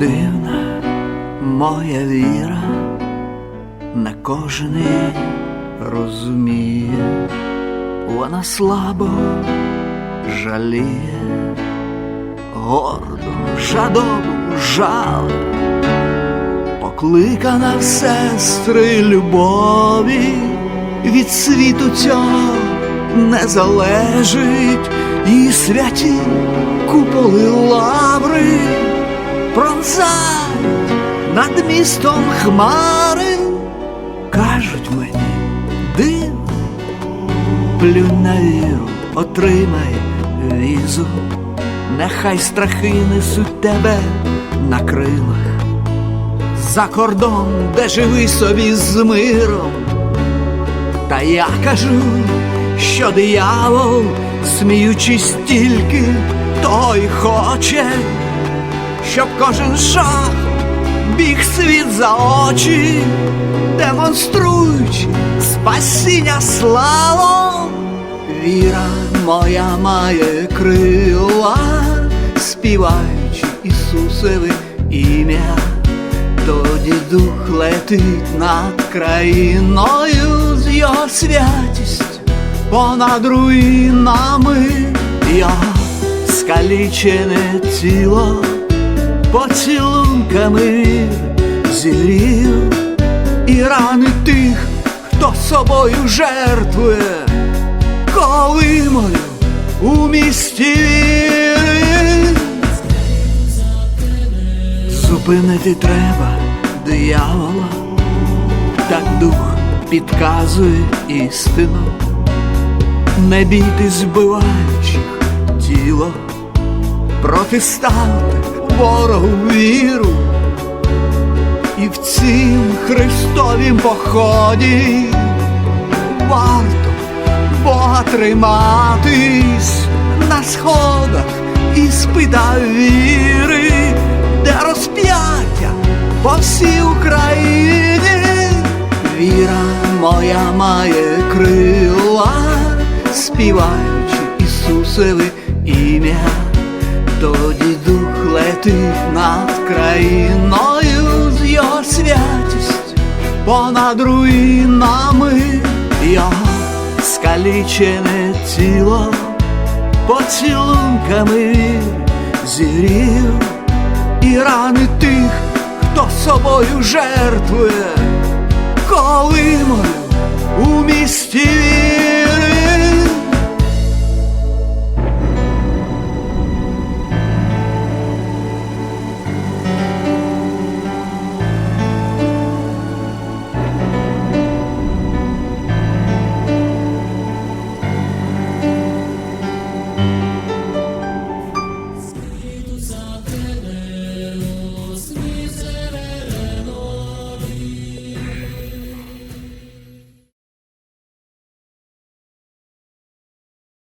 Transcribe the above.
Дивна моя віра, не кожен її розуміє, вона слабо жаліє, горду, жадобу жаль, покликана в сестри любові, від світу цього не залежить, і святі куполи лаври пронзають над містом хмари, кажуть мені, див, плюнь на віру, отримай візу, нехай страхи несуть тебе на крилах, за кордон, де живи собі з миром. Та я кажу, що диявол, сміючись тільки, той хоче щоб кожен шаг біг світ за очі, демонструючи спасіння славу. Віра моя має крила, співаючи Ісусове ім'я, тоді дух летить над країною з його святістю. Понад руїнами його скалічене тіло поцілунками зігрів. І рани тих, хто собою жертвує, коли мою у місті. Зупинити треба диявола, так дух підказує істину, не бійтесь збиваючих тіло, протиставте ворогу віру, і в цім Христовім поході варто Триматись на сходах і спита віри, де розп'яття по всій Україні. Віра моя має крила, співаючи Ісусове ім'я тоді дух летить над країною з його святістю, понад руїнами скалічене тіло, поцілунками зірів і рани тих, хто собою жертвує, коли